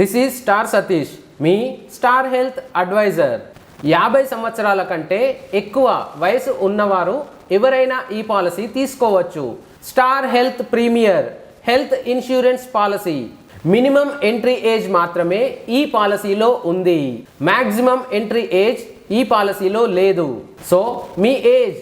This is star Satish మీ star health advisor యాభై సంవత్సరాల కంటే ఎక్కువ వయసు ఉన్నవారు ఎవరైనా ఈ పాలసీ తీసుకోవచ్చు. Star health premier health insurance policy minimum entry age మాత్రమే ఈ పాలసీలో ఉంది. మ్యాక్సిమం ఎంట్రీ ఏజ్ ఈ పాలసీలో లేదు. సో మీ ఏజ్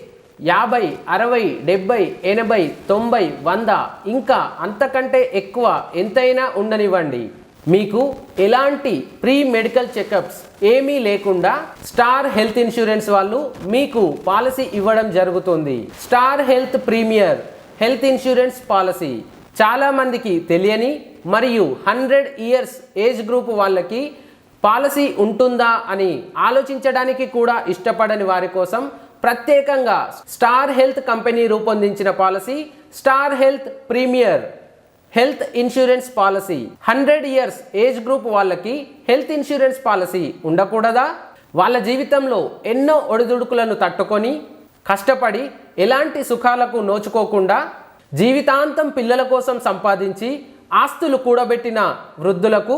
యాభై అరవై డెబ్బై ఎనభై తొంభై వంద ఇంకా అంతకంటే ఎక్కువ ఎంతైనా ఉండనివ్వండి. మీకు ఎలాంటి ప్రీ మెడికల్ చెకప్స్ ఏమీ లేకుండా స్టార్ హెల్త్ ఇన్సూరెన్స్ వాళ్ళు మీకు పాలసీ ఇవ్వడం జరుగుతుంది. Star health premier health insurance policy. చాలామందికి తెలియని మరియు హండ్రెడ్ ఇయర్స్ ఏజ్ గ్రూప్ వాళ్ళకి పాలసీ ఉంటుందా అని ఆలోచించడానికి కూడా ఇష్టపడని వారి కోసం ప్రత్యేకంగా స్టార్ హెల్త్ కంపెనీ రూపొందించిన policy star health premier. Health insurance policy. Hundred years age group వాళ్ళకి హెల్త్ ఇన్సూరెన్స్ పాలసీ ఉండకూడదా? వాళ్ళ జీవితంలో ఎన్నో ఒడిదుడుకులను తట్టుకొని కష్టపడి ఎలాంటి సుఖాలకు నోచుకోకుండా జీవితాంతం పిల్లల కోసం సంపాదించి ఆస్తులు కూడబెట్టిన వృద్ధులకు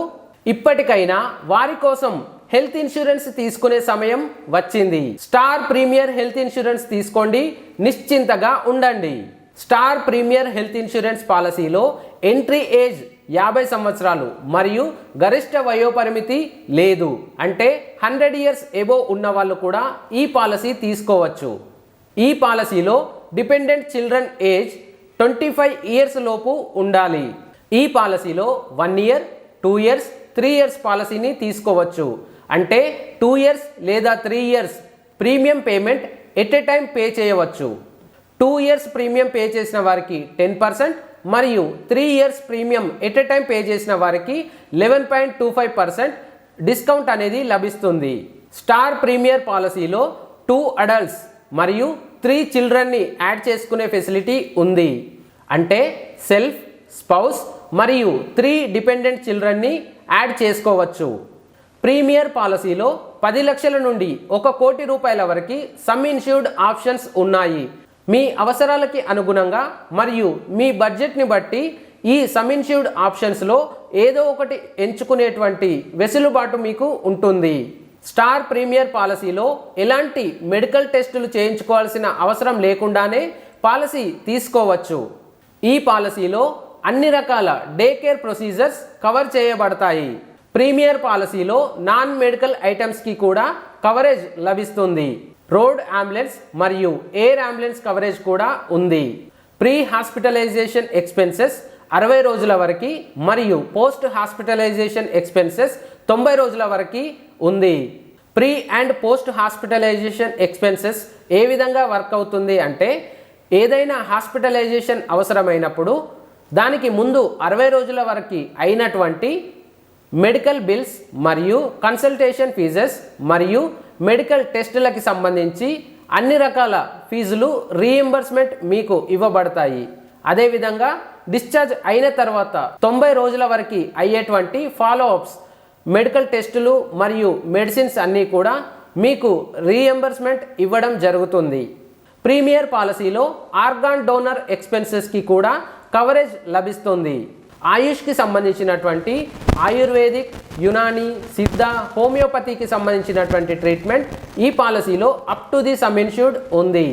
ఇప్పటికైనా వారి కోసం హెల్త్ ఇన్సూరెన్స్ తీసుకునే సమయం వచ్చింది. స్టార్ ప్రీమియర్ హెల్త్ ఇన్సూరెన్స్ తీసుకోండి నిశ్చింతగా ఉండండి. స్టార్ ప్రీమియర్ హెల్త్ ఇన్సూరెన్స్ పాలసీలో ఎంట్రీ ఏజ్ యాభై సంవత్సరాలు మరియు గరిష్ట వయోపరిమితి లేదు. అంటే హండ్రెడ్ ఇయర్స్ ఎబో ఉన్న వాళ్ళు కూడా ఈ పాలసీ తీసుకోవచ్చు. ఈ పాలసీలో dependent children age twenty five years లోపు ఉండాలి. ఈ పాలసీలో one year two years three years పాలసీని తీసుకోవచ్చు. అంటే టూ ఇయర్స్ లేదా three years premium payment at a time pay చేయవచ్చు. టూ ఇయర్స్ ప్రీమియం పే చేసిన వారికి టెన్ పర్సెంట్ మరియు three years premium at a time pay చేసిన వారికి eleven point two five percent discount అనేది లభిస్తుంది. స్టార్ ప్రీమియర్ పాలసీలో టూ అడల్ట్స్ మరియు త్రీ చిల్డ్రన్ని యాడ్ చేసుకునే ఫెసిలిటీ ఉంది. అంటే సెల్ఫ్ స్పౌస్ మరియు త్రీ డిపెండెంట్ చిల్డ్రన్ని యాడ్ చేసుకోవచ్చు. ప్రీమియర్ పాలసీలో పది లక్షల నుండి ఒక కోటి రూపాయల వరకు సమ్ ఇన్సూర్డ్ ఆప్షన్స్ ఉన్నాయి. మీ అవసరాలకి అనుగుణంగా మరియు మీ బడ్జెట్ని బట్టి ఈ సమ్ ఆప్షన్స్లో ఏదో ఒకటి ఎంచుకునేటువంటి వెసులుబాటు మీకు ఉంటుంది. స్టార్ ప్రీమియర్ పాలసీలో ఎలాంటి మెడికల్ టెస్టులు చేయించుకోవాల్సిన అవసరం లేకుండానే పాలసీ తీసుకోవచ్చు. ఈ పాలసీలో అన్ని రకాల డే కేర్ ప్రొసీజర్స్ కవర్ చేయబడతాయి. ప్రీమియర్ పాలసీలో నాన్ మెడికల్ ఐటమ్స్కి కూడా కవరేజ్ లభిస్తుంది. రోడ్ అంబులెన్స్ మరియు ఎయిర్ అంబులెన్స్ కవరేజ్ కూడా ఉంది. ప్రీ హాస్పిటలైజేషన్ ఎక్స్పెన్సెస్ అరవై రోజుల వరకు మరియు పోస్ట్ హాస్పిటలైజేషన్ ఎక్స్పెన్సెస్ తొంభై రోజుల వరకు ఉంది. Pre and post hospitalization expenses ఏ విధంగా వర్క్ అవుతుంది అంటే ఏదైనా హాస్పిటలైజేషన్ అవసరమైనప్పుడు దానికి ముందు అరవై రోజుల వరకు అయినటువంటి మెడికల్ బిల్స్ మరియు కన్సల్టేషన్ ఫీజెస్ మరియు మెడికల్ టెస్టులకి సంబంధించి అన్ని రకాల ఫీజులు రీఎంబర్స్మెంట్ మీకు ఇవ్వబడతాయి. అదేవిధంగా డిశ్చార్జ్ అయిన తర్వాత తొంభై రోజుల వరకు అయ్యేటువంటి ఫాలో అప్స్ మెడికల్ టెస్టులు మరియు మెడిసిన్స్ అన్నీ కూడా మీకు రీఎంబర్స్మెంట్ ఇవ్వడం జరుగుతుంది. ప్రీమియర్ పాలసీలో ఆర్గాన్ డోనర్ ఎక్స్పెన్సెస్కి కూడా కవరేజ్ లభిస్తుంది. ఆయుష్కి సంబంధించినటువంటి ఆయుర్వేదిక్ యునాని సిద్ధ హోమియోపతికి సంబంధించినటువంటి ట్రీట్మెంట్ ఈ పాలసీలో up to the sum insured ఉంది.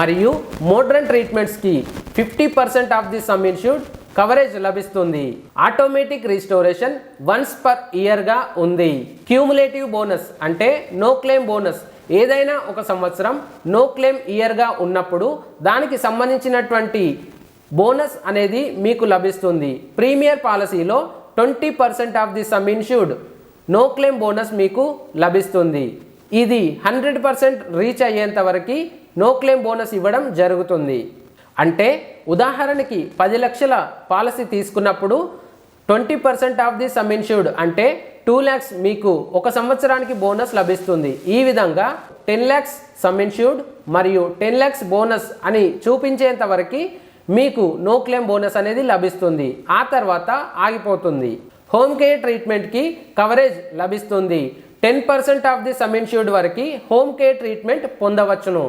మరియు modern ట్రీట్మెంట్స్కి fifty percent of the sum insured coverage లభిస్తుంది. ఆటోమేటిక్ రిస్టోరేషన్ వన్స్ పర్ ఇయర్గా ఉంది. క్యూములేటివ్ బోనస్ అంటే నో క్లెయిమ్ బోనస్. ఏదైనా ఒక సంవత్సరం నో క్లెయిమ్ ఇయర్గా ఉన్నప్పుడు దానికి సంబంధించినటువంటి బోనస్ అనేది మీకు లభిస్తుంది. ప్రీమియర్ పాలసీలో twenty percent of the sum insured. No claim bonus మీకు లభిస్తుంది. ఇది హండ్రెడ్ పర్సెంట్ రీచ్ అయ్యేంత వరకు నో క్లెయిమ్ బోనస్ ఇవ్వడం జరుగుతుంది. అంటే ఉదాహరణకి పది లక్షల పాలసీ తీసుకున్నప్పుడు twenty percent of the sum insured అంటే టూ ల్యాక్స్ మీకు ఒక సంవత్సరానికి బోనస్ లభిస్తుంది. ఈ విధంగా టెన్ ల్యాక్స్ సమ్ ఇన్ష్యూర్డ్ మరియు టెన్ ల్యాక్స్ బోనస్ అని చూపించేంత వరకు మీకు నో క్లెయిమ్ బోనస్ అనేది లభిస్తుంది. ఆ తర్వాత ఆగిపోతుంది. హోమ్ కేర్ ట్రీట్మెంట్కి కవరేజ్ లభిస్తుంది. Ten percent of the sum insured వరకు హోమ్ కేర్ ట్రీట్మెంట్ పొందవచ్చును.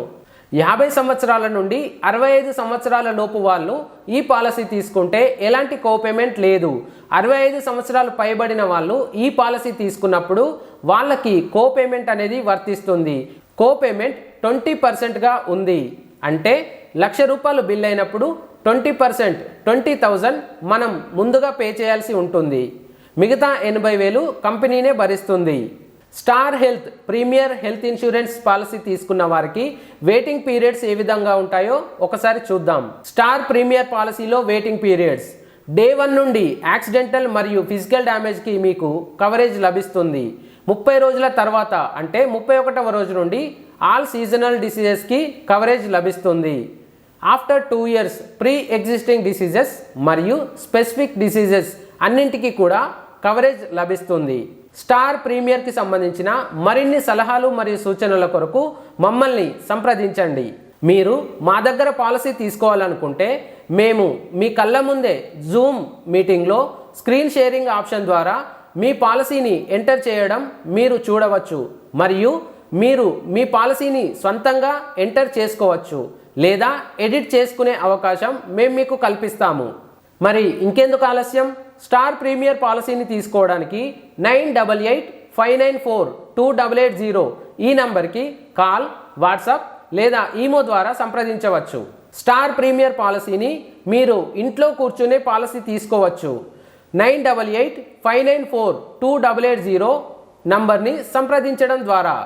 యాభై సంవత్సరాల నుండి అరవై ఐదు సంవత్సరాల లోపు వాళ్ళు ఈ పాలసీ తీసుకుంటే ఎలాంటి కోపేమెంట్ లేదు. అరవై ఐదు సంవత్సరాలు పైబడిన వాళ్ళు ఈ పాలసీ తీసుకున్నప్పుడు వాళ్ళకి కోపేమెంట్ అనేది వర్తిస్తుంది. కోపేమెంట్ ట్వంటీ పర్సెంట్గా ఉంది. అంటే లక్ష రూపాయలు బిల్ అయినప్పుడు ట్వంటీ పర్సెంట్ ట్వంటీ థౌజండ్ మనం ముందుగా పే చేయాల్సి ఉంటుంది. మిగతా ఎనభై వేలు కంపెనీనే భరిస్తుంది. Star health premier health insurance policy తీసుకున్న వారికి వెయిటింగ్ పీరియడ్స్ ఏ విధంగా ఉంటాయో ఒకసారి చూద్దాం. స్టార్ ప్రీమియర్ పాలసీలో వెయిటింగ్ పీరియడ్స్. డే వన్ నుండి యాక్సిడెంటల్ మరియు ఫిజికల్ డ్యామేజ్కి మీకు కవరేజ్ లభిస్తుంది. ముప్పై రోజుల తర్వాత అంటే ముప్పై ఒకటవ రోజు నుండి ఆల్ సీజనల్ డిసీజెస్కి కవరేజ్ లభిస్తుంది. After two years pre existing diseases మరియు స్పెసిఫిక్ డిసీజెస్ అన్నింటికి కూడా కవరేజ్ లభిస్తుంది. స్టార్ ప్రీమియర్కి సంబంధించిన మరిన్ని సలహాలు మరియు సూచనల కొరకు మమ్మల్ని సంప్రదించండి. మీరు మా దగ్గర పాలసీ తీసుకోవాలనుకుంటే మేము మీ కళ్ళ ముందే జూమ్ మీటింగ్లో స్క్రీన్ షేరింగ్ ఆప్షన్ ద్వారా మీ పాలసీని ఎంటర్ చేయడం మీరు చూడవచ్చు. మరియు మీరు మీ పాలసీని సొంతంగా ఎంటర్ చేసుకోవచ్చు లేదా ఎడిట్ చేసుకునే అవకాశం మేము మీకు కల్పిస్తాము. మరి ఇంకెందుకు ఆలస్యం? స్టార్ ప్రీమియర్ పాలసీని తీసుకోవడానికి nine double eight five nine four two double eight zero ఈ నంబర్కి కాల్ వాట్సాప్ లేదా ఈమో ద్వారా సంప్రదించవచ్చు. స్టార్ ప్రీమియర్ పాలసీని మీరు ఇంట్లో కూర్చునే పాలసీ తీసుకోవచ్చు. Nine double eight five nine four two double eight zero నంబర్ని సంప్రదించడం ద్వారా.